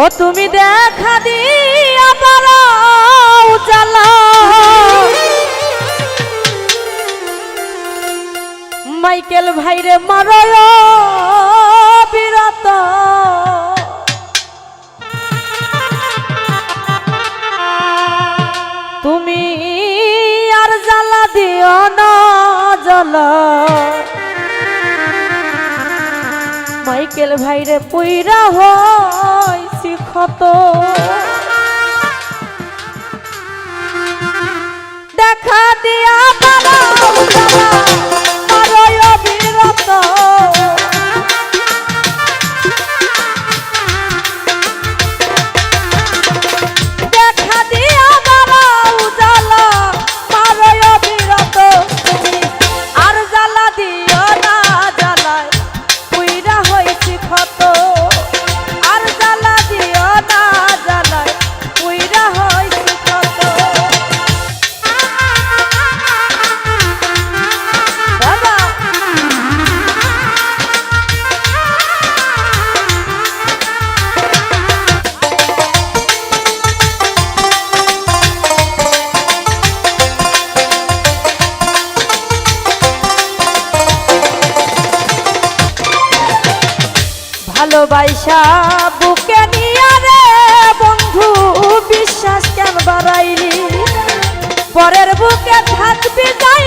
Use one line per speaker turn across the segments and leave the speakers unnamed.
ও তুমি দেখা দিয়া পারাও জ্বালা। মাইকেল ভাইরে মারয় বিরত। তুমি আর জ্বালা দিও না, জ্বালা। মাইকেল ভাইরে পুইরা হয় মতো ভালোবাসা বুকে নিয়া রে বন্ধু বিশ্বাস কেন বাড়াইলি? পরের বুকে থাকবি যাই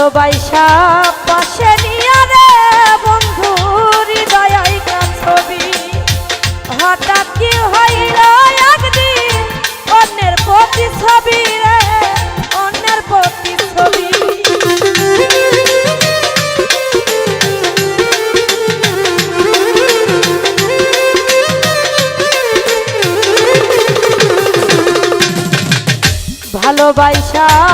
ভালোবাসা পাশে নিয়া রে বন্ধু, হৃদয় গান ছবি। হঠাৎ কি হইল একদিন? অন্যের প্রতি ছবি রে, অন্যের প্রতি ছবি ভালোবাসা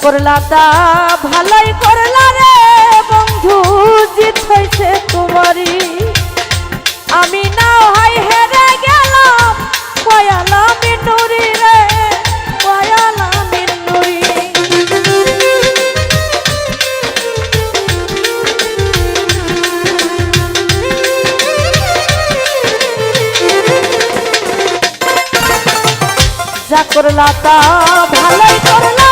করলা তা, ভালোই করলা রে বন্ধু জিত হয়েছে তোমারই। আমি না হয় হেরে গেলাম কয়ালা মিনুরি রে করলা তা, ভালোই করলা